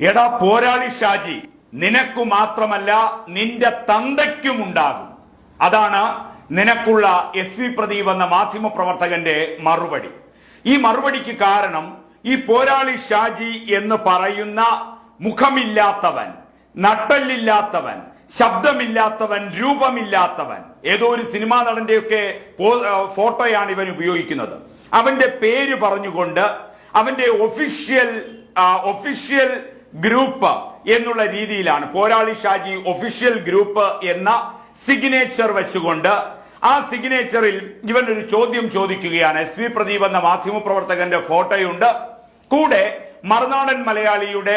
എടാ പോരാളി ഷാജി നിനക്കു മാത്രമല്ല നിന്റെ തന്തയ്ക്കും ഉണ്ടാകും. അതാണ് നിനക്കുള്ള എസ് വി പ്രദീപ് എന്ന മാധ്യമ പ്രവർത്തകന്റെ മറുപടി. ഈ മറുപടിക്ക് കാരണം ഈ പോരാളി ഷാജി എന്ന് പറയുന്ന മുഖമില്ലാത്തവൻ നട്ടല്ലില്ലാത്തവൻ ശബ്ദമില്ലാത്തവൻ രൂപമില്ലാത്തവൻ ഏതോ ഒരു സിനിമാ നടന്റെയൊക്കെ ഫോട്ടോയാണ് ഇവൻ ഉപയോഗിക്കുന്നത്. അവന്റെ പേര് പറഞ്ഞുകൊണ്ട് അവന്റെ ഒഫീഷ്യൽ ഒഫീഷ്യൽ ഗ്രൂപ്പ് എന്നുള്ള രീതിയിലാണ്. പോരാളി ഷാജി ഒഫീഷ്യൽ ഗ്രൂപ്പ് എന്ന സിഗ്നേച്ചർ വെച്ചുകൊണ്ട് ആ സിഗ്നേച്ചറിൽ ഇവൻ ഒരു ചോദ്യം ചോദിക്കുകയാണ്. എസ് വി പ്രദീപ് എന്ന മാധ്യമപ്രവർത്തകന്റെ ഫോട്ടോയുണ്ട്. കൂടെ മറുനാടൻ മലയാളിയുടെ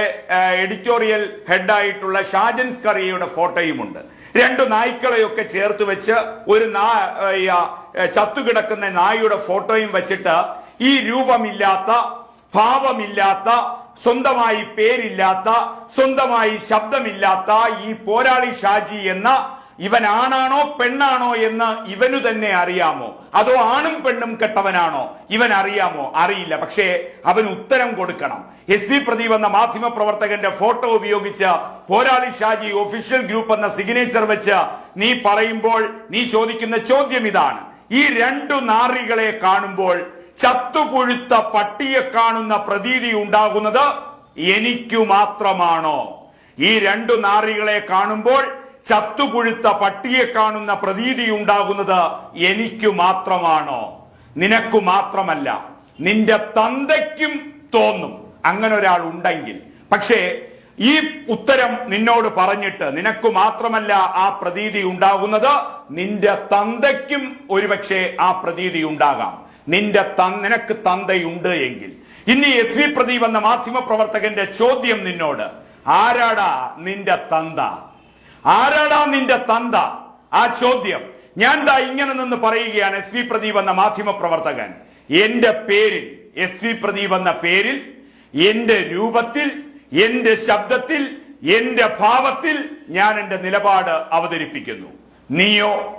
എഡിറ്റോറിയൽ ഹെഡായിട്ടുള്ള ഷാജൻ സ്കറിയയുടെ ഫോട്ടോയുമുണ്ട്. രണ്ടു നായ്ക്കളെയൊക്കെ ചേർത്ത് വെച്ച് ഒരു നായ ചത്തുകിടക്കുന്ന നായയുടെ ഫോട്ടോയും വെച്ചിട്ട് ഈ രൂപമില്ലാത്ത ഭാവമില്ലാത്ത സ്വന്തമായി പേരില്ലാത്ത സ്വന്തമായി ശബ്ദമില്ലാത്ത ഈ പോരാളി ഷാജി എന്ന ഇവൻ ആണാണോ പെണ്ണാണോ എന്ന് ഇവനു തന്നെ അറിയാമോ? അതോ ആണും പെണ്ണും കെട്ടവനാണോ? ഇവൻ അറിയാമോ അറിയില്ല. പക്ഷേ അവൻ ഉത്തരം കൊടുക്കണം. എസ് വി പ്രദീപ് എന്ന മാധ്യമ പ്രവർത്തകന്റെ ഫോട്ടോ ഉപയോഗിച്ച് പോരാളി ഷാജി ഒഫീഷ്യൽ ഗ്രൂപ്പ് എന്ന സിഗ്നേച്ചർ വെച്ച് നീ പറയുമ്പോൾ നീ ചോദിക്കുന്ന ചോദ്യം ഇതാണ്. ഈ രണ്ടു നാറികളെ കാണുമ്പോൾ ചത്തുപുഴുത്ത പട്ടിയെ കാണുന്ന പ്രതീതി ഉണ്ടാകുന്നത് എനിക്കു മാത്രമാണോ? ഈ രണ്ടു നാറികളെ കാണുമ്പോൾ ചത്തുപുഴുത്ത പട്ടിയെ കാണുന്ന പ്രതീതി ഉണ്ടാകുന്നത് എനിക്കു മാത്രമാണോ? നിനക്കു മാത്രമല്ല നിന്റെ തന്തയ്ക്കും തോന്നും. അങ്ങനെ ഒരാൾ ഉണ്ടെങ്കിൽ. പക്ഷേ ഈ ഉത്തരം നിന്നോട് പറഞ്ഞിട്ട് നിനക്ക് മാത്രമല്ല ആ പ്രതീതി ഉണ്ടാകുന്നത് നിന്റെ തന്തയ്ക്കും ഒരുപക്ഷെ ആ പ്രതീതി ഉണ്ടാകാം. നിന്റെ നിനക്ക് തന്തയുണ്ട് എങ്കിൽ. ഇനി എസ് വി പ്രദീപ് എന്ന മാധ്യമ പ്രവർത്തകന്റെ ചോദ്യം നിന്നോട്. ആരാടാ നിന്റെ തന്ത? ആരാടാ നിന്റെ തന്ത? ആ ചോദ്യം ഞാൻ ദാ ഇങ്ങനെ നിന്ന് പറയുകയാണ് എസ് വി പ്രദീപ് എന്ന മാധ്യമ പ്രവർത്തകൻ. എന്റെ പേരിൽ എസ് വി പ്രദീപ് എന്ന പേരിൽ എന്റെ രൂപത്തിൽ എന്റെ ശബ്ദത്തിൽ എന്റെ ഭാവത്തിൽ ഞാൻ എന്റെ നിലപാട് അവതരിപ്പിക്കുന്നു. നീയോ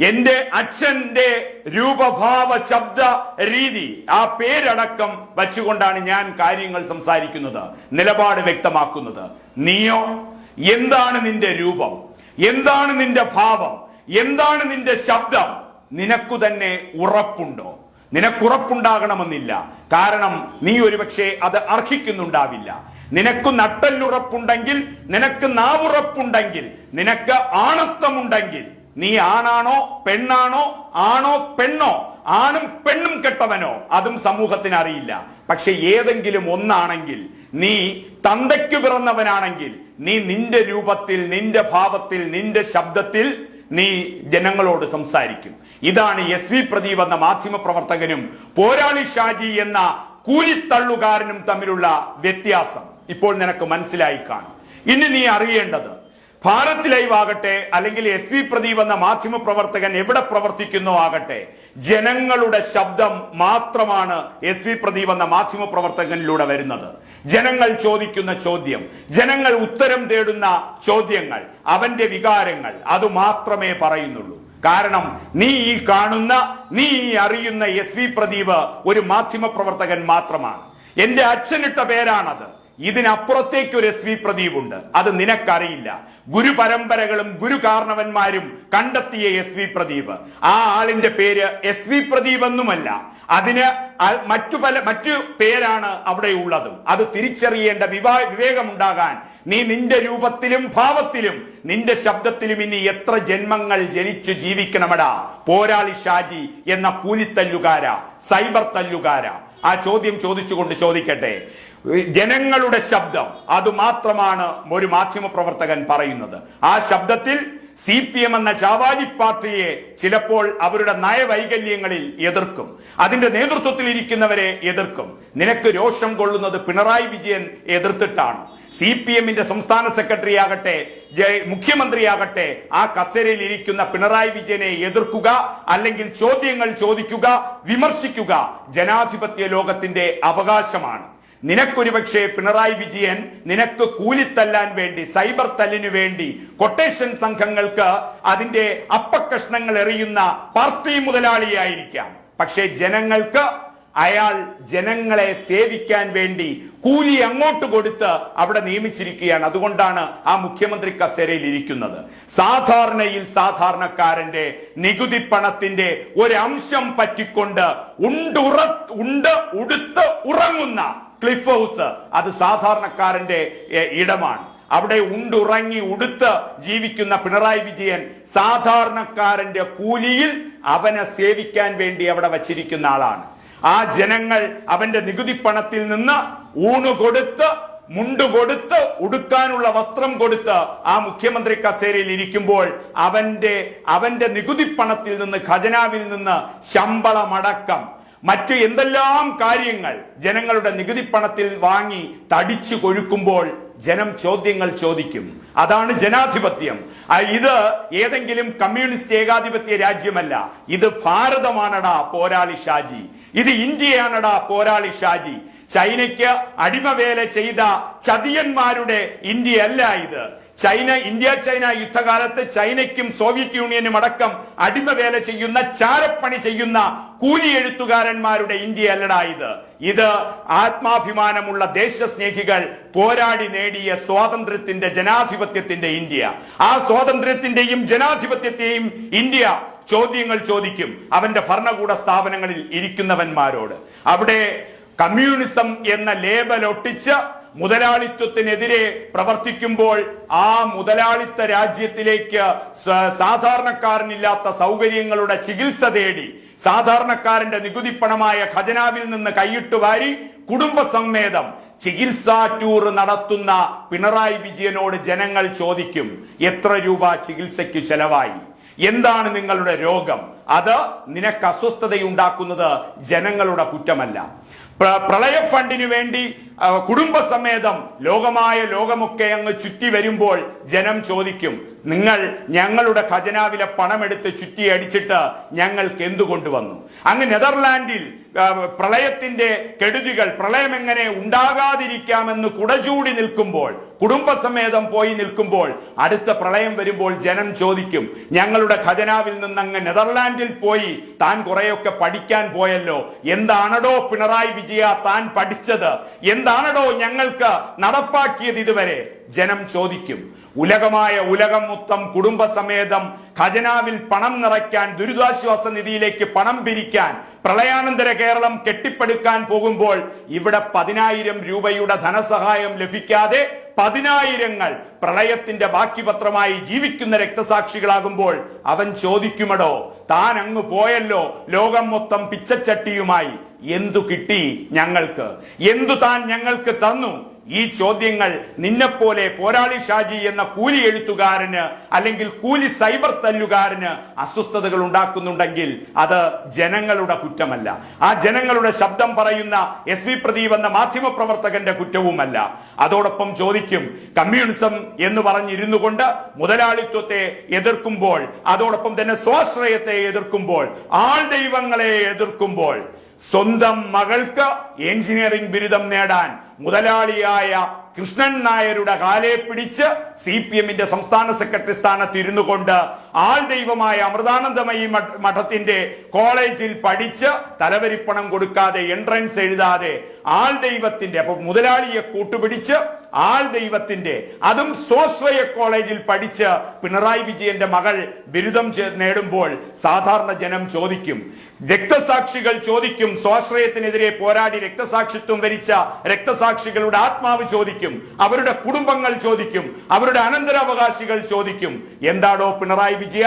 എന്റെ അച്ഛന്റെ രൂപഭാവ ശബ്ദ രീതി ആ പേരടക്കം വച്ചുകൊണ്ടാണ് ഞാൻ കാര്യങ്ങൾ സംസാരിക്കുന്നത് നിലപാട് വ്യക്തമാക്കുന്നത്. നീയോ എന്താണ് നിന്റെ രൂപം? എന്താണ് നിന്റെ ഭാവം? എന്താണ് നിന്റെ ശബ്ദം? നിനക്കു തന്നെ ഉറപ്പുണ്ടോ? നിനക്കുറപ്പുണ്ടാകണമെന്നില്ല കാരണം നീ ഒരുപക്ഷെ അത് അർഹിക്കുന്നുണ്ടാവില്ല. നിനക്ക് നട്ടല്ലുറപ്പുണ്ടെങ്കിൽ നിനക്ക് നാവുറപ്പുണ്ടെങ്കിൽ നിനക്ക് ആണത്വമുണ്ടെങ്കിൽ നീ ആണാണോ പെണ്ണാണോ ആണോ പെണ്ണോ ആണും പെണ്ണും കെട്ടവനോ അതും സമൂഹത്തിന് അറിയില്ല പക്ഷെ ഏതെങ്കിലും ഒന്നാണെങ്കിൽ നീ തന്തയ്ക്ക് പിറന്നവനാണെങ്കിൽ നീ നിന്റെ രൂപത്തിൽ നിന്റെ ഭാവത്തിൽ നിന്റെ ശബ്ദത്തിൽ നീ ജനങ്ങളോട് സംസാരിക്കും. ഇതാണ് എസ് വി പ്രദീപ് എന്ന മാധ്യമ പ്രവർത്തകനും പോരാളി ഷാജി എന്ന കൂലിത്തള്ളുകാരനും തമ്മിലുള്ള വ്യത്യാസം. ഇപ്പോൾ നിനക്ക് മനസ്സിലായി കാണും. ഇനി നീ അറിയേണ്ടത് ഭാരത് ലൈവ് ആകട്ടെ അല്ലെങ്കിൽ എസ് വി പ്രദീപ് എന്ന മാധ്യമ പ്രവർത്തകൻ എവിടെ പ്രവർത്തിക്കുന്നു ആകട്ടെ ജനങ്ങളുടെ ശബ്ദം മാത്രമാണ് എസ് വി പ്രദീപ് എന്ന മാധ്യമ പ്രവർത്തകനിലൂടെ വരുന്നത്. ജനങ്ങൾ ചോദിക്കുന്ന ചോദ്യം ജനങ്ങൾ ഉത്തരം തേടുന്ന ചോദ്യങ്ങൾ അവന്റെ വികാരങ്ങൾ അത് മാത്രമേ പറയുന്നുള്ളൂ. കാരണം നീ ഈ കാണുന്ന നീ ഈ അറിയുന്ന എസ് വി പ്രദീപ് ഒരു മാധ്യമ പ്രവർത്തകൻ മാത്രമാണ്. എന്റെ അച്ഛനിട്ട പേരാണത്. ഇതിനപ്പുറത്തേക്ക് ഒരു എസ് വി പ്രദീപ് ഉണ്ട് അത് നിനക്കറിയില്ല. ഗുരു പരമ്പരകളും ഗുരു കാരണവന്മാരും കണ്ടെത്തിയ എസ് വി പ്രദീപ്. ആ ആളിന്റെ പേര് എസ് വി പ്രദീപ് എന്നുമല്ല അതിന് മറ്റു പല മറ്റു പേരാണ് അവിടെ ഉള്ളതും. അത് തിരിച്ചറിയേണ്ട വിവാ വിവേകമുണ്ടാകാൻ നീ നിന്റെ രൂപത്തിലും ഭാവത്തിലും നിന്റെ ശബ്ദത്തിലും ഇനി എത്ര ജന്മങ്ങൾ ജനിച്ചു ജീവിക്കണമടാ. പോരാളി ഷാജി എന്ന കൂലിത്തല്ലുകാര സൈബർ തല്ലുകാര. ആ ചോദ്യം ചോദിച്ചുകൊണ്ട് ചോദിക്കട്ടെ. ജനങ്ങളുടെ ശബ്ദം അത് മാത്രമാണ് ഒരു മാധ്യമ പ്രവർത്തകൻ പറയുന്നത്. ആ ശബ്ദത്തിൽ സി പി എം എന്ന ചാവാലി പാർട്ടിയെ ചിലപ്പോൾ അവരുടെ നയവൈകല്യങ്ങളിൽ എതിർക്കും. അതിന്റെ നേതൃത്വത്തിൽ ഇരിക്കുന്നവരെ എതിർക്കും. നിനക്ക് രോഷം കൊള്ളുന്നത് പിണറായി വിജയൻ എതിർത്തിട്ടാണ്. സി പി എമ്മിന്റെ സംസ്ഥാന സെക്രട്ടറി ആകട്ടെ മുഖ്യമന്ത്രിയാകട്ടെ ആ കസേരയിൽ ഇരിക്കുന്ന പിണറായി വിജയനെ എതിർക്കുക അല്ലെങ്കിൽ ചോദ്യങ്ങൾ ചോദിക്കുക വിമർശിക്കുക ജനാധിപത്യ ലോകത്തിന്റെ അവകാശമാണ്. നിനക്കൊരുപക്ഷെ പിണറായി വിജയൻ നിനക്ക് കൂലിത്തല്ലാൻ വേണ്ടി സൈബർ തല്ലിനു വേണ്ടി കൊട്ടേഷൻ സംഘങ്ങൾക്ക് അതിന്റെ അപ്പക്കഷ്ണങ്ങൾ എറിയുന്ന പാർട്ടി മുതലാളിയായിരിക്കാം. പക്ഷേ ജനങ്ങൾക്ക് അയാൾ ജനങ്ങളെ സേവിക്കാൻ വേണ്ടി കൂലി അങ്ങോട്ട് കൊടുത്ത് അവിടെ നിയമിച്ചിരിക്കുകയാണ്. അതുകൊണ്ടാണ് ആ മുഖ്യമന്ത്രി കസേരയിൽ ഇരിക്കുന്നത്. സാധാരണയിൽ സാധാരണക്കാരന്റെ നികുതി പണത്തിന്റെ ഒരംശം പറ്റിക്കൊണ്ട് ഉണ്ടുറ ഉണ്ട് ഉടുത്ത് ഉറങ്ങുന്ന ക്ലിഫ് ഹൗസ് അത് സാധാരണക്കാരന്റെ ഇടമാണ്. അവിടെ ഉണ്ടുറങ്ങി ഉടുത്ത് ജീവിക്കുന്ന പിണറായി വിജയൻ സാധാരണക്കാരന്റെ കൂലിയിൽ അവനെ സേവിക്കാൻ വേണ്ടി അവിടെ വച്ചിരിക്കുന്ന ആളാണ്. ആ ജനങ്ങൾ അവന്റെ നികുതി പണത്തിൽ നിന്ന് ഊണ് കൊടുത്ത് മുണ്ട് കൊടുത്ത് ഉടുക്കാനുള്ള വസ്ത്രം കൊടുത്ത് ആ മുഖ്യമന്ത്രി കസേരയിൽ ഇരിക്കുമ്പോൾ അവന്റെ അവന്റെ നികുതി പണത്തിൽ നിന്ന് ഖജനാവിൽ നിന്ന് ശമ്പളമടക്കം. മറ്റു എന്തെല്ലാം കാര്യങ്ങൾ ജനങ്ങളുടെ നികുതി പണത്തിൽ വാങ്ങി തടിച്ചു കൊഴുക്കുമ്പോൾ ജനം ചോദ്യങ്ങൾ ചോദിക്കും. അതാണ് ജനാധിപത്യം. ഇത് ഏതെങ്കിലും കമ്മ്യൂണിസ്റ്റ് ഏകാധിപത്യ രാജ്യമല്ല. ഇത് ഭാരതമാണടാ പോരാളി ഷാജി. ഇത് ഇന്ത്യയാണടാ പോരാളി ഷാജി. ചൈനയ്ക്ക് അടിമവേല ചെയ്ത ചതിയന്മാരുടെ ഇന്ത്യ അല്ല ഇത്. ചൈന ഇന്ത്യ ചൈന യുദ്ധകാലത്ത് ചൈനയ്ക്കും സോവിയറ്റ് യൂണിയനും അടക്കം അടിമവേല ചെയ്യുന്ന ചാരപ്പണി ചെയ്യുന്ന കൂലി എഴുത്തുകാരന്മാരുടെ ഇന്ത്യ അല്ലടാ ഇത്. ഇത് ആത്മാഭിമാനമുള്ള ദേശസ്നേഹികൾ പോരാടി നേടിയ സ്വാതന്ത്ര്യത്തിന്റെ ജനാധിപത്യത്തിന്റെ ഇന്ത്യ. ആ സ്വാതന്ത്ര്യത്തിന്റെയും ജനാധിപത്യത്തെയും ഇന്ത്യ ചോദ്യങ്ങൾ ചോദിക്കും അവന്റെ ഭരണകൂട സ്ഥാപനങ്ങളിൽ ഇരിക്കുന്നവന്മാരോട്. അവിടെ കമ്മ്യൂണിസം എന്ന ലേബൽ ഒട്ടിച്ച് മുതലാളിത്വത്തിനെതിരെ പ്രവർത്തിക്കുമ്പോൾ ആ മുതലാളിത്ത രാജ്യത്തിലേക്ക് സാധാരണക്കാരനില്ലാത്ത സൗകര്യങ്ങളുടെ ചികിത്സ തേടി സാധാരണക്കാരന്റെ നികുതിപ്പണമായ ഖജനാവിൽ നിന്ന് കൈയിട്ട് വാരി കുടുംബസമേതം ചികിത്സാ ടൂർ നടത്തുന്ന പിണറായി വിജയനോട് ജനങ്ങൾ ചോദിക്കും എത്ര രൂപ ചികിത്സയ്ക്ക് ചെലവായി? എന്താണ് നിങ്ങളുടെ രോഗം? അത് നിനക്ക് അസ്വസ്ഥതയുണ്ടാക്കുന്നത് ജനങ്ങളുടെ കുറ്റമല്ല. പ്രളയ ഫണ്ടിനു വേണ്ടി കുടുംബസമേതം ലോകമായ ലോകമൊക്കെ അങ്ങ് ചുറ്റി വരുമ്പോൾ ജനം ചോദിക്കും നിങ്ങൾ ഞങ്ങളുടെ ഖജനാവിലെ പണമെടുത്ത് ചുറ്റി അടിച്ചിട്ട് ഞങ്ങൾക്ക് എന്തു കൊണ്ടുവന്നു അങ്ങ് നെതർലാൻഡിൽ പ്രളയത്തിന്റെ കെടുതികൾ പ്രളയം എങ്ങനെ ഉണ്ടാകാതിരിക്കാമെന്ന് കുടചൂടി നിൽക്കുമ്പോൾ കുടുംബസമേതം പോയി നിൽക്കുമ്പോൾ അടുത്ത പ്രളയം വരുമ്പോൾ ജനം ചോദിക്കും ഞങ്ങളുടെ ഖജനാവിൽ നിന്ന് അങ്ങ് നെതർലാൻഡിൽ പോയി താൻ കുറെയൊക്കെ പഠിക്കാൻ പോയല്ലോ എന്താണടോ പിണറായി വിജയ താൻ പഠിച്ചത് എന്താണടോ ഞങ്ങൾക്ക് നടപ്പാക്കിയത് ഇതുവരെ? ജനം ചോദിക്കും. ഉലകമായ ഉലകം മൊത്തം കുടുംബസമേതം ഖജനാവിൽ പണം നിറയ്ക്കാൻ ദുരിതാശ്വാസ നിധിയിലേക്ക് പണം പിരിക്കാൻ പ്രളയാനന്തര കേരളം കെട്ടിപ്പടുക്കാൻ പോകുമ്പോൾ ഇവിടെ പതിനായിരം രൂപയുടെ ധനസഹായം ലഭിക്കാതെ പതിനായിരങ്ങൾ പ്രളയത്തിന്റെ ബാക്കി പത്രമായി ജീവിക്കുന്ന രക്തസാക്ഷികളാകുമ്പോൾ അവൻ ചോദിക്കുമടോ താൻ അങ്ങ് പോയല്ലോ ലോകം മൊത്തം പിച്ചച്ചട്ടിയുമായി. എന്തു കിട്ടി ഞങ്ങൾക്ക്? എന്തു താൻ ഞങ്ങൾക്ക് തന്നു? ഈ ചോദ്യങ്ങൾ നിന്നെപ്പോലെ പോരാളി ഷാജി എന്ന കൂലി എഴുത്തുകാരന് അല്ലെങ്കിൽ കൂലി സൈബർ തല്ലുകാരന് അസ്വസ്ഥതകൾ ഉണ്ടാക്കുന്നുണ്ടെങ്കിൽ അത് ജനങ്ങളുടെ കുറ്റമല്ല. ആ ജനങ്ങളുടെ ശബ്ദം പറയുന്ന എസ് വി പ്രദീപ് എന്ന മാധ്യമ പ്രവർത്തകന്റെ കുറ്റവുമല്ല. അതോടൊപ്പം ചോദിക്കും കമ്മ്യൂണിസം എന്ന് പറഞ്ഞിരുന്നു കൊണ്ട് മുതലാളിത്വത്തെ എതിർക്കുമ്പോൾ അതോടൊപ്പം തന്നെ സ്വാശ്രയത്തെ എതിർക്കുമ്പോൾ ആൾ ദൈവങ്ങളെ എതിർക്കുമ്പോൾ സ്വന്തം മകൾക്ക് എഞ്ചിനീയറിംഗ് ബിരുദം നേടാൻ മുതലാളിയായ കൃഷ്ണൻ നായരുടെ കാലെ പിടിച്ച് സി പി എമ്മിന്റെ സംസ്ഥാന സെക്രട്ടറി സ്ഥാനത്ത് ഇരുന്നു കൊണ്ട് ആൾ ദൈവമായ അമൃതാനന്ദമയി മഠത്തിന്റെ കോളേജിൽ പഠിച്ച് തലവരിപ്പണം കൊടുക്കാതെ എൻട്രൻസ് എഴുതാതെ ആൾ ദൈവത്തിന്റെ മുതലാളിയെ കൂട്ടുപിടിച്ച് ആൾ ദൈവത്തിന്റെ അതും സ്വാശ്രയ കോളേജിൽ പഠിച്ച് പിണറായി വിജയന്റെ മകൾ ബിരുദം നേടുമ്പോൾ സാധാരണ ജനം ചോദിക്കും. രക്തസാക്ഷികൾ ചോദിക്കും സ്വാശ്രയത്തിനെതിരെ പോരാടി രക്തസാക്ഷിത്വം വരിച്ച രക്തസാക്ഷികളുടെ ആത്മാവ് ചോദിക്കും അവരുടെ കുടുംബങ്ങൾ ചോദിക്കും അവരുടെ അനന്തരാവകാശികൾ ചോദിക്കും എന്താണോ പിണറായി വിജയ?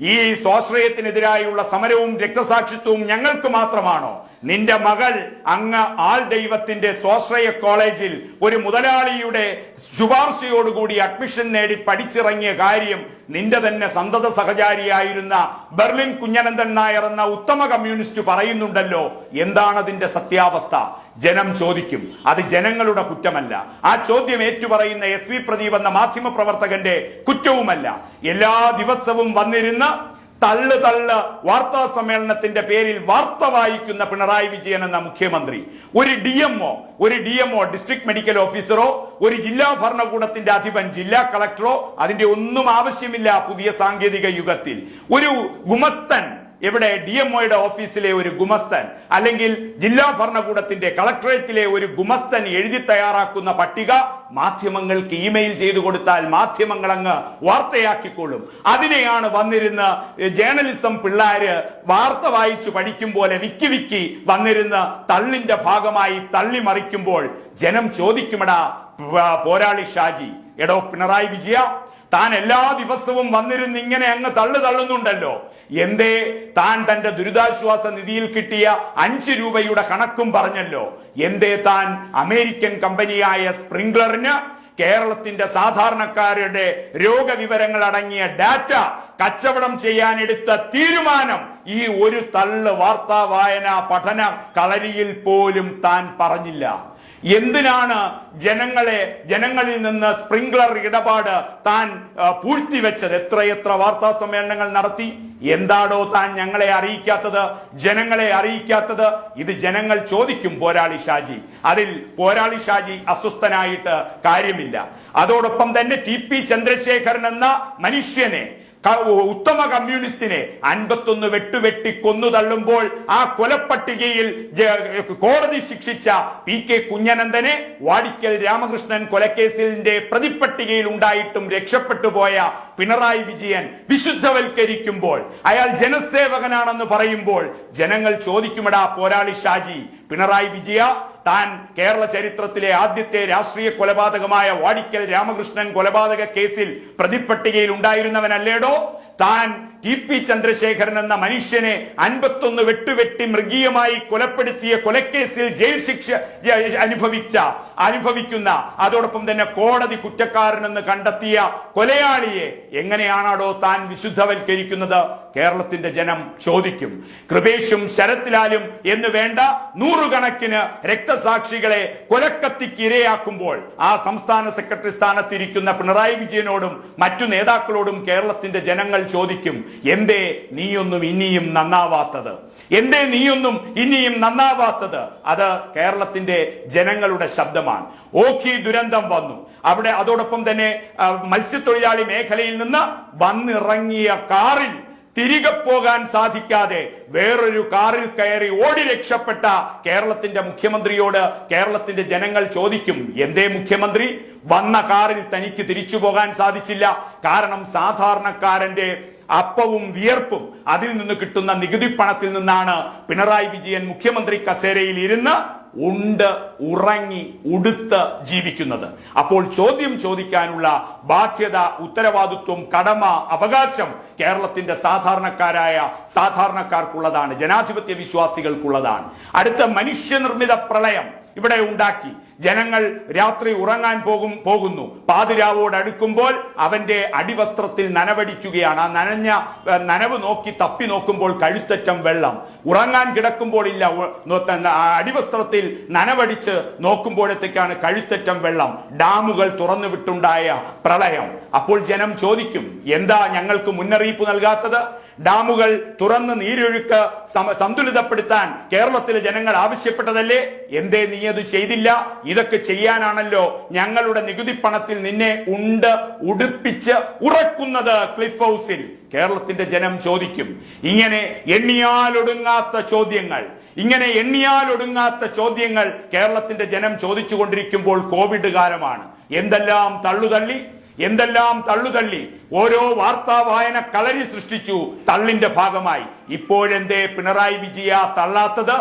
ഈ സ്വാശ്രയത്തിനെതിരായുള്ള സമരവും രക്തസാക്ഷിത്വവും ഞങ്ങൾക്ക് മാത്രമാണോ? നിന്റെ മകൾ അങ്ങ് ആൾ ദൈവത്തിന്റെ സ്വാശ്രയ കോളേജിൽ ഒരു മുതലാളിയുടെ ശുപാർശയോടുകൂടി അഡ്മിഷൻ നേടി പഠിച്ചിറങ്ങിയ കാര്യം നിന്റെ തന്നെ സന്തത സഹചാരിയായിരുന്ന ബെർലിൻ കുഞ്ഞനന്ദൻ നായർ എന്ന ഉത്തമ കമ്മ്യൂണിസ്റ്റ് പറയുന്നുണ്ടല്ലോ. എന്താണ് അതിന്റെ സത്യാവസ്ഥ? ജനം ചോദിക്കും. അത് ജനങ്ങളുടെ കുറ്റമല്ല. ആ ചോദ്യം ഏറ്റുപറയുന്ന എസ് വി പ്രദീപ് എന്ന മാധ്യമ പ്രവർത്തകന്റെ കുറ്റവുമല്ല. എല്ലാ ദിവസവും വന്നിരുന്ന് തള്ളു തള്ള് വാർത്താ സമ്മേളനത്തിന്റെ പേരിൽ വാർത്ത വായിക്കുന്ന പിണറായി വിജയൻ എന്ന മുഖ്യമന്ത്രി. ഒരു ഡി എംഒ ഒരു ഡി എംഒ ഡിസ്ട്രിക്ട് മെഡിക്കൽ ഓഫീസറോ ഒരു ജില്ലാ ഭരണകൂടത്തിന്റെ അധിപൻ ജില്ലാ കളക്ടറോ അതിന്റെ ഒന്നും ആവശ്യമില്ല പുതിയ സാങ്കേതിക യുഗത്തിൽ. ഒരു ഗുമസ്തൻ ഇവിടെ ഡി എം ഒയുടെ ഓഫീസിലെ ഒരു ഗുമസ്തൻ അല്ലെങ്കിൽ ജില്ലാ ഭരണകൂടത്തിന്റെ കളക്ടറേറ്റിലെ ഒരു ഗുമസ്തൻ എഴുതി തയ്യാറാക്കുന്ന പട്ടിക മാധ്യമങ്ങൾക്ക് ഇമെയിൽ ചെയ്തു കൊടുത്താൽ മാധ്യമങ്ങൾ അങ്ങ് വാർത്തയാക്കിക്കൊള്ളും. അതിനെയാണ് വന്നിരുന്ന ജേർണലിസം പിള്ളേര് വാർത്ത വായിച്ചു പഠിക്കും പോലെ വിക്കി വിക്കി വന്നിരുന്ന തള്ളിന്റെ ഭാഗമായി തള്ളി മറിക്കുമ്പോൾ ജനം ചോദിക്കുമടാ പോരാളി ഷാജി. എടോ പിണറായി വിജയ താൻ എല്ലാ ദിവസവും വന്നിരുന്ന് ഇങ്ങനെ അങ്ങ് തള്ളു തള്ളുന്നുണ്ടല്ലോ. എന്തേ? താൻ തന്റെ ദുരിതാശ്വാസ നിധിയിൽ കിട്ടിയ അഞ്ച് രൂപയുടെ കണക്കും പറഞ്ഞല്ലോ. എന്തേ താൻ അമേരിക്കൻ കമ്പനിയായ സ്പ്രിംഗ്ലറിന് കേരളത്തിന്റെ സാധാരണക്കാരുടെ രോഗവിവരങ്ങൾ അടങ്ങിയ ഡാറ്റ കച്ചവടം ചെയ്യാനെടുത്ത തീരുമാനം ഈ ഒരു തള്ള് വാർത്താ വായന പഠന കളരിയിൽ പോലും താൻ പറഞ്ഞില്ല. എന്തിനാണ് ജനങ്ങളെ ജനങ്ങളിൽ നിന്ന് സ്പ്രിംഗ്ലർ ഇടപാട് താൻ പൂഴ്ത്തിവെച്ചത്? എത്രയെത്ര വാർത്താ സമ്മേളനങ്ങൾ നടത്തി? എന്താണോ താൻ ഞങ്ങളെ അറിയിക്കാത്തത്? ജനങ്ങളെ അറിയിക്കാത്തത്? ഇത് ജനങ്ങൾ ചോദിക്കും പോരാളി ഷാജി. അതിൽ പോരാളി ഷാജി അസ്വസ്ഥനായിട്ട് കാര്യമില്ല. അതോടൊപ്പം തന്നെ ടി പി ചന്ദ്രശേഖരൻ എന്ന മനുഷ്യനെ ഉത്തമ കമ്മ്യൂണിസ്റ്റിനെ അൻപത്തൊന്ന് വെട്ടുവെട്ടി കൊന്നു തള്ളുമ്പോൾ ആ കൊലപ്പട്ടികയിൽ കോടതി ശിക്ഷിച്ച പി കെ കുഞ്ഞനന്ദനെ വാടിക്കൽ രാമകൃഷ്ണൻ കൊലക്കേസിന്റെ പ്രതിപ്പട്ടികയിൽ ഉണ്ടായിട്ടും രക്ഷപ്പെട്ടു പോയ പിണറായി വിജയൻ വിശുദ്ധവൽക്കരിക്കുമ്പോൾ അയാൾ ജനസേവകനാണെന്ന് പറയുമ്പോൾ ജനങ്ങൾ ചോദിക്കുമെടാ പോരാളി ഷാജി പിണറായി വിജയ താൻ കേരള ചരിത്രത്തിലെ ആദ്യത്തെ രാഷ്ട്രീയ കൊലപാതകമായ വാടിക്കൽ രാമകൃഷ്ണൻ കൊലപാതക കേസിൽ പ്രതിപ്പട്ടികയിൽ ഉണ്ടായിരുന്നവനല്ലേടോ? താൻ ടി പി ചന്ദ്രശേഖരൻ എന്ന മനുഷ്യനെ അൻപത്തൊന്ന് വെട്ടുവെട്ടി മൃഗീയമായി കൊലപ്പെടുത്തിയ കൊലക്കേസിൽ ജയിൽ ശിക്ഷ അനുഭവിച്ച അനുഭവിക്കുന്ന അതോടൊപ്പം തന്നെ കോടതി കുറ്റക്കാരനെന്ന് കണ്ടെത്തിയ കൊലയാളിയെ എങ്ങനെയാണാടോ താൻ വിശുദ്ധവൽക്കരിക്കുന്നത്? കേരളത്തിന്റെ ജനം ചോദിക്കും. കൃപേഷും ശരത്ലാലും എന്ന് വേണ്ട നൂറുകണക്കിന് രക്തസാക്ഷികളെ കൊലക്കത്തിക്ക് ഇരയാക്കുമ്പോൾ ആ സംസ്ഥാന സെക്രട്ടറി സ്ഥാനത്തിരിക്കുന്ന പിണറായി വിജയനോടും മറ്റു നേതാക്കളോടും കേരളത്തിന്റെ ജനങ്ങൾ ചോദിക്കും എന്തേ നീയൊന്നും ഇനിയും നന്നാവാത്തത്? എന്തേ നീയൊന്നും ഇനിയും നന്നാവാത്തത്? അത് കേരളത്തിന്റെ ജനങ്ങളുടെ ശബ്ദമാണ്. ഓഖി ദുരന്തം വന്നു. അവിടെ അതോടൊപ്പം തന്നെ മത്സ്യത്തൊഴിലാളി മേഖലയിൽ നിന്ന് വന്നിറങ്ങിയ കാറിൽ തിരികെ പോകാൻ സാധിക്കാതെ വേറൊരു കാറിൽ കയറി ഓടി രക്ഷപ്പെട്ട കേരളത്തിന്റെ മുഖ്യമന്ത്രിയോട് കേരളത്തിന്റെ ജനങ്ങൾ ചോദിക്കും എന്തേ മുഖ്യമന്ത്രി? വന്ന കാറിൽ തനിക്ക് തിരിച്ചു പോകാൻ സാധിച്ചില്ല. കാരണം സാധാരണക്കാരന്റെ അപ്പവും വിയർപ്പും അതിൽ നിന്ന് കിട്ടുന്ന നികുതി പണത്തിൽ നിന്നാണ് പിണറായി വിജയൻ മുഖ്യമന്ത്രി കസേരയിൽ ഇരുന്ന് ഉണ്ട് ഉറങ്ങി ഉടുത്ത് ജീവിക്കുന്നത്. അപ്പോൾ ചോദ്യം ചോദിക്കാനുള്ള ബാധ്യത ഉത്തരവാദിത്വം കടമ അവകാശം കേരളത്തിന്റെ സാധാരണക്കാരായ സാധാരണക്കാർക്കുള്ളതാണ് ജനാധിപത്യ വിശ്വാസികൾക്കുള്ളതാണ്. അടുത്ത മനുഷ്യനിർമ്മിത പ്രളയം. ഇവിടെ ഉണ്ടാക്കി. ജനങ്ങൾ രാത്രി ഉറങ്ങാൻ പോകും പോകുന്നു. പാതിരാവോട് അടുക്കുമ്പോൾ അവന്റെ അടിവസ്ത്രത്തിൽ നനവടിക്കുകയാണ്. ആ നനഞ്ഞ നനവ് നോക്കി തപ്പി നോക്കുമ്പോൾ കഴുത്തറ്റം വെള്ളം. ഉറങ്ങാൻ കിടക്കുമ്പോൾ ഇല്ല. അടിവസ്ത്രത്തിൽ നനവടിച്ച് നോക്കുമ്പോഴത്തേക്കാണ് കഴുത്തറ്റം വെള്ളം. ഡാമുകൾ തുറന്നു വിട്ടുണ്ടായ പ്രളയം. അപ്പോൾ ജനം ചോദിക്കും എന്താ ഞങ്ങൾക്ക് മുന്നറിയിപ്പ് നൽകാത്തത്? ഡാമുകൾ തുറന്ന് നീരൊഴുക്ക് സന്തുലിതപ്പെടുത്താൻ കേരളത്തിലെ ജനങ്ങൾ ആവശ്യപ്പെട്ടതല്ലേ? എന്തേ നീ അത് ചെയ്തില്ല? ഇതൊക്കെ ചെയ്യാനാണല്ലോ ഞങ്ങളുടെ നികുതി പണത്തിൽ നിന്നെ ഉണ്ട് ഉടുപ്പിച്ച് ഉറക്കുന്നത് ക്ലിഫ് ഹൗസിൽ. കേരളത്തിന്റെ ജനം ചോദിക്കും ഇങ്ങനെ എണ്ണിയാലൊടുങ്ങാത്ത ചോദ്യങ്ങൾ ഇങ്ങനെ എണ്ണിയാലൊടുങ്ങാത്ത ചോദ്യങ്ങൾ കേരളത്തിന്റെ ജനം ചോദിച്ചുകൊണ്ടിരിക്കുമ്പോൾ കോവിഡ് കാലമാണ്. എന്തെല്ലാം തള്ളുതള്ളി? എന്തെല്ലാം തള്ളുതള്ളി ഓരോ വാർത്താ വായന കളരി സൃഷ്ടിച്ചു തള്ളിന്റെ ഭാഗമായി. ഇപ്പോഴെന്തേ പിണറായി വിജയ തള്ളാത്തത്?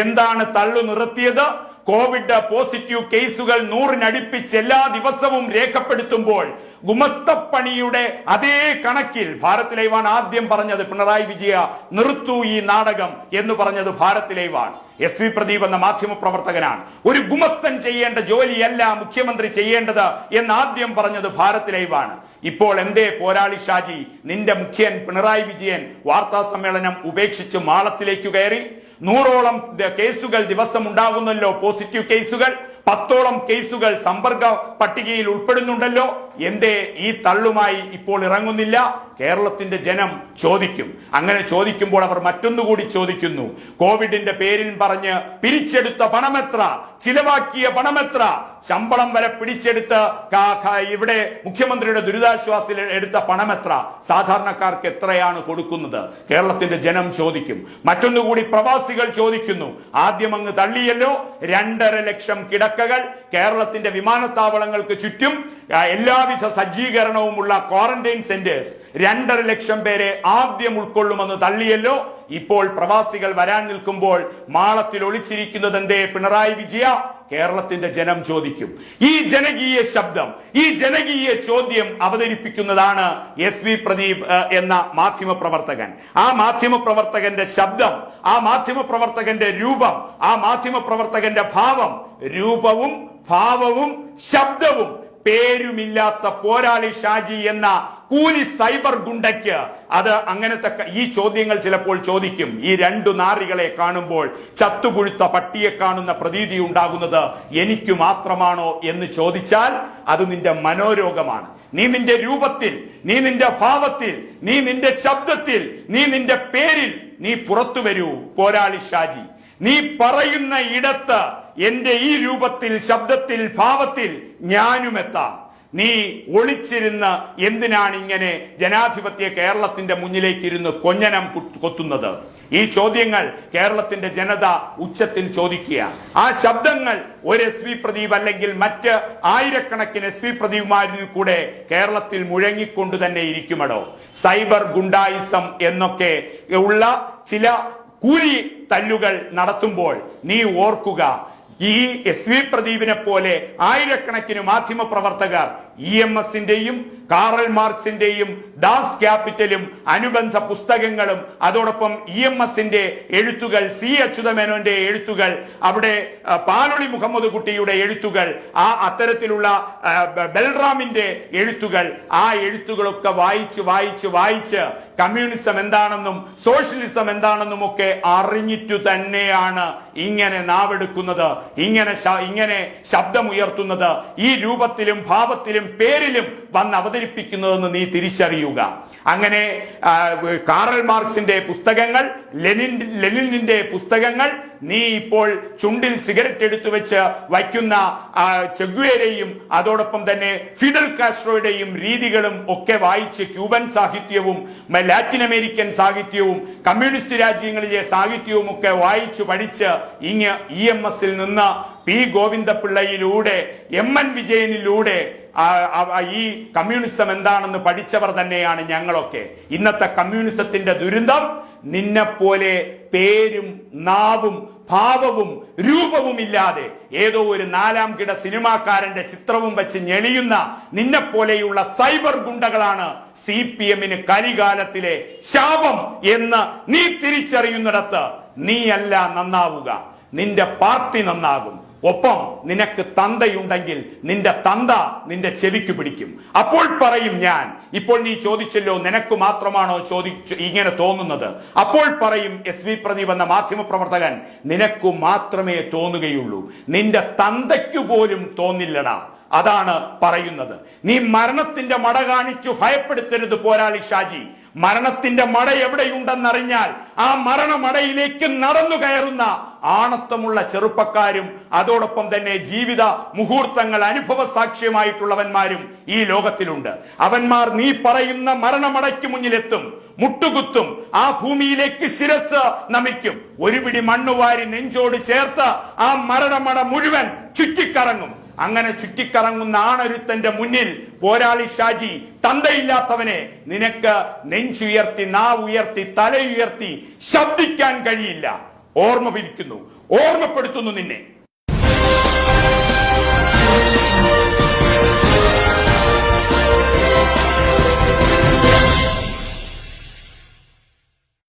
എന്താണ് തള്ളു നിർത്തിയത്? കോവിഡ് പോസിറ്റീവ് കേസുകൾ നൂറിനടുപ്പിച്ച് എല്ലാ ദിവസവും രേഖപ്പെടുത്തുമ്പോൾ ഗുമസ്തപ്പണിയുടെ അതേ കണക്കിൽ ഭാരത് ആദ്യം പറഞ്ഞത് പിണറായി വിജയ നിർത്തു ഈ നാടകം എന്ന് പറഞ്ഞത് ഭാരത് ലൈവാണ്. എസ് വി പ്രദീപ് എന്ന മാധ്യമ പ്രവർത്തകനാണ്. ഒരു ഗുമസ്തൻ ചെയ്യേണ്ട ജോലിയല്ല മുഖ്യമന്ത്രി ചെയ്യേണ്ടത് എന്ന് ആദ്യം പറഞ്ഞത് ഭാരത് ലൈവാണ്. ഇപ്പോൾ എന്തേ പോരാളി ഷാജി നിന്റെ മുഖ്യൻ പിണറായി വിജയൻ വാർത്താ സമ്മേളനം ഉപേക്ഷിച്ച് മാളത്തിലേക്ക് കയറി? നൂറോളം കേസുകൾ ദിവസം ഉണ്ടാകുന്നല്ലോ പോസിറ്റീവ് കേസുകൾ. പത്തോളം കേസുകൾ സമ്പർക്ക പട്ടികയിൽ ഉൾപ്പെടുന്നുണ്ടല്ലോ. എന്തേ ഈ തള്ളുമായി ഇപ്പോൾ ഇറങ്ങുന്നില്ല? കേരളത്തിന്റെ ജനം ചോദിക്കും. അങ്ങനെ ചോദിക്കുമ്പോൾ അവർ മറ്റൊന്നുകൂടി ചോദിക്കുന്നു. കോവിഡിന്റെ പേരിൽ പറഞ്ഞ് പിരിച്ചെടുത്ത പണമെത്ര ചിലവാക്കിയ പണമെത്ര ശമ്പളം വരെ പിടിച്ചെടുത്ത് ഇവിടെ മുഖ്യമന്ത്രിയുടെ ദുരിതാശ്വാസത്തിൽ എടുത്ത പണമെത്ര സാധാരണക്കാർക്ക് എത്രയാണ് കൊടുക്കുന്നത്? കേരളത്തിന്റെ ജനം ചോദിക്കും. മറ്റൊന്നുകൂടി പ്രവാസികൾ ചോദിക്കുന്നു. ആദ്യം അങ്ങ് തള്ളിയല്ലോ. രണ്ടര ലക്ഷം കിടക്കകൾ കേരളത്തിന്റെ വിമാനത്താവളങ്ങൾക്ക് ചുറ്റും എല്ലാവിധ സജ്ജീകരണവുമുള്ള ക്വാറന്റൈൻ സെന്റേഴ്സ് രണ്ടര ലക്ഷം പേരെ ആദ്യം ഉൾക്കൊള്ളുമെന്ന് തള്ളിയല്ലോ. ഇപ്പോൾ പ്രവാസികൾ വരാൻ നിൽക്കുമ്പോൾ മാളത്തിൽ ഒളിച്ചിരിക്കുന്നത് എന്തേ? പിണറായി വിജയ കേരളത്തിന്റെ ജനം ചോദിക്കും. ഈ ജനകീയ ശബ്ദം ഈ ജനകീയ ചോദ്യം അവതരിപ്പിക്കുന്നതാണ് എസ് വി പ്രദീപ് എന്ന മാധ്യമ പ്രവർത്തകൻ ആ മാധ്യമ പ്രവർത്തകന്റെ ശബ്ദം ആ മാധ്യമ പ്രവർത്തകന്റെ രൂപം ആ മാധ്യമ പ്രവർത്തകന്റെ ഭാവം രൂപവും ഭാവവും ശബ്ദവും പേരുമില്ലാത്ത പോരാളി ഷാജി എന്ന കൂലി സൈബർ ഗുണ്ടയ്ക്ക് അത് അങ്ങനത്തെ ഈ ചോദ്യങ്ങൾ ചിലപ്പോൾ ചോദിക്കും. ഈ രണ്ടു നാറികളെ കാണുമ്പോൾ ചത്തുപുഴുത്ത പട്ടിയെ കാണുന്ന പ്രതീതി ഉണ്ടാകുന്നത് എനിക്ക് മാത്രമാണോ എന്ന് ചോദിച്ചാൽ അത് നിന്റെ മനോരോഗമാണ്. നീ നിന്റെ രൂപത്തിൽ നീ നിന്റെ ഭാവത്തിൽ നീ നിന്റെ ശബ്ദത്തിൽ നീ നിന്റെ പേരിൽ നീ പുറത്തു വരൂ പോരാളി ഷാജി. നീ പറയുന്ന ഇടത്ത് എന്റെ ഈ രൂപത്തിൽ ശബ്ദത്തിൽ ഭാവത്തിൽ ഞാനും എത്താം നീ ഒളിച്ചിരുന്ന് എന്തിനാണ് ഇങ്ങനെ ജനാധിപത്യ കേരളത്തിന്റെ മുന്നിലേക്ക് ഇരുന്ന് കൊഞ്ഞനം കൊത്തുന്നത്? ഈ ചോദ്യങ്ങൾ കേരളത്തിന്റെ ജനത ഉച്ചത്തിൽ ചോദിക്കുക. ആ ശബ്ദങ്ങൾ ഒരു എസ് വി പ്രദീപ് അല്ലെങ്കിൽ മറ്റ് ആയിരക്കണക്കിന് എസ് വി പ്രദീപുമാരിൽ കൂടെ കേരളത്തിൽ മുഴങ്ങിക്കൊണ്ട് തന്നെ ഇരിക്കുമടോ? സൈബർ ഗുണ്ടായിസം എന്നൊക്കെ ഉള്ള ചില കൂലി തല്ലുകൾ നടത്തുമ്പോൾ നീ ഓർക്കുക ഈ എസ് വി പ്രദീപിനെ പോലെ ആയിരക്കണക്കിന് മാധ്യമ പ്രവർത്തകർ ഇ എം എസിന്റെയും കാറൽ മാർക്സിന്റെയും ദാസ് ക്യാപിറ്റലും അനുബന്ധ പുസ്തകങ്ങളും അതോടൊപ്പം ഇ എം എസിന്റെ എഴുത്തുകൾ സി അച്യുതമേനോന്റെ എഴുത്തുകൾ അവിടെ പാലൊളി മുഹമ്മദ് കുട്ടിയുടെ എഴുത്തുകൾ ആ അത്തരത്തിലുള്ള ബൽറാമിന്റെ എഴുത്തുകൾ ആ എഴുത്തുകളൊക്കെ വായിച്ച് വായിച്ച് വായിച്ച് കമ്മ്യൂണിസം എന്താണെന്നും സോഷ്യലിസം എന്താണെന്നും ഒക്കെ അറിഞ്ഞിട്ടു തന്നെയാണ് ഇങ്ങനെ നാവെടുക്കുന്നത് ഇങ്ങനെ ഇങ്ങനെ ശബ്ദമുയർത്തുന്നത്. ഈ രൂപത്തിലും ഭാവത്തിലും പേരിലും വന്ന് അവതരിപ്പിക്കുന്നതെന്ന് നീ തിരിച്ചറിയുക. അങ്ങനെ കാറൽ മാർക്സിന്റെ പുസ്തകങ്ങൾ ലെനിൻ ലെനിനിന്റെ പുസ്തകങ്ങൾ നീ ഇപ്പോൾ ചുണ്ടിൽ സിഗരറ്റ് എടുത്തു വെച്ച് വയ്ക്കുന്ന ചെഗ്വേരെയും അതോടൊപ്പം തന്നെ ഫിഡൽ കാസ്ട്രോയുടെയും രീതികളും ഒക്കെ വായിച്ച് ക്യൂബൻ സാഹിത്യവും ലാറ്റിൻ അമേരിക്കൻ സാഹിത്യവും കമ്മ്യൂണിസ്റ്റ് രാജ്യങ്ങളിലെ സാഹിത്യവും ഒക്കെ വായിച്ചു പഠിച്ച് ഇങ്ങ് ഇ എം എസിൽ നിന്ന് പി ഗോവിന്ദപിള്ളയിലൂടെ എം എൻ വിജയനിലൂടെ ഈ കമ്മ്യൂണിസം എന്താണെന്ന് പഠിച്ചവർ തന്നെയാണ് ഞങ്ങളൊക്കെ. ഇന്നത്തെ കമ്മ്യൂണിസത്തിന്റെ ദുരന്തം നിന്നെപ്പോലെ പേരും നാവും ഭാവവും രൂപവും ഇല്ലാതെ ഏതോ ഒരു നാലാം കിട സിനിമാക്കാരന്റെ ചിത്രവും വെച്ച് ഞെളിയുന്ന നിന്നെ പോലെയുള്ള സൈബർ ഗുണ്ടകളാണ് സി പി എമ്മിന് കരികാലത്തിലെ ശാപം എന്ന് നീ തിരിച്ചറിയുന്നിടത്ത് നീയല്ല നന്നാവുക. നിന്റെ പാർട്ടി നന്നാകും. ഒപ്പം നിനക്ക് തന്തയുണ്ടെങ്കിൽ നിന്റെ തന്ത നിന്റെ ചെവിക്ക് പിടിക്കും. അപ്പോൾ പറയും ഞാൻ ഇപ്പോൾ നീ ചോദിച്ചല്ലോ നിനക്ക് മാത്രമാണോ ചോദിച്ചു ഇങ്ങനെ തോന്നുന്നത്. അപ്പോൾ പറയും എസ് വി പ്രദീപ് എന്ന മാധ്യമ പ്രവർത്തകൻ നിനക്കു മാത്രമേ തോന്നുകയുള്ളൂ. നിന്റെ തന്തയ്ക്കു പോലും തോന്നില്ലടാ. അതാണ് പറയുന്നത്. നീ മരണത്തിന്റെ മട കാണിച്ചു ഭയപ്പെടുത്തരുത് പോരാളി ഷാജി. മരണത്തിന്റെ മട എവിടെയുണ്ടെന്നറിഞ്ഞാൽ ആ മരണമടയിലേക്ക് നടന്നു കയറുന്ന ആണത്വമുള്ള ചെറുപ്പക്കാരും അതോടൊപ്പം തന്നെ ജീവിത മുഹൂർത്തങ്ങൾ അനുഭവ സാക്ഷ്യമായിട്ടുള്ളവന്മാരും ഈ ലോകത്തിലുണ്ട്. അവന്മാർ നീ പറയുന്ന മരണമടയ്ക്ക് മുന്നിലെത്തും മുട്ടുകുത്തും ആ ഭൂമിയിലേക്ക് ശിരസ് നമിക്കും. ഒരു പിടി മണ്ണുവാരി നെഞ്ചോട് ചേർത്ത് ആ മരണമട മുഴുവൻ ചുറ്റിക്കറങ്ങും. അങ്ങനെ ചുറ്റിക്കറങ്ങുന്ന ആണൊരുത്തന്റെ മുന്നിൽ പോരാളി ഷാജി തന്തയില്ലാത്തവനെ നിനക്ക് നെഞ്ചുയർത്തി നാവുയർത്തി തലയുയർത്തി ശബ്ദിക്കാൻ കഴിയില്ല. ഓർമ്മ പിരിക്കുന്നു ഓർമ്മപ്പെടുത്തുന്നു നിന്നെ.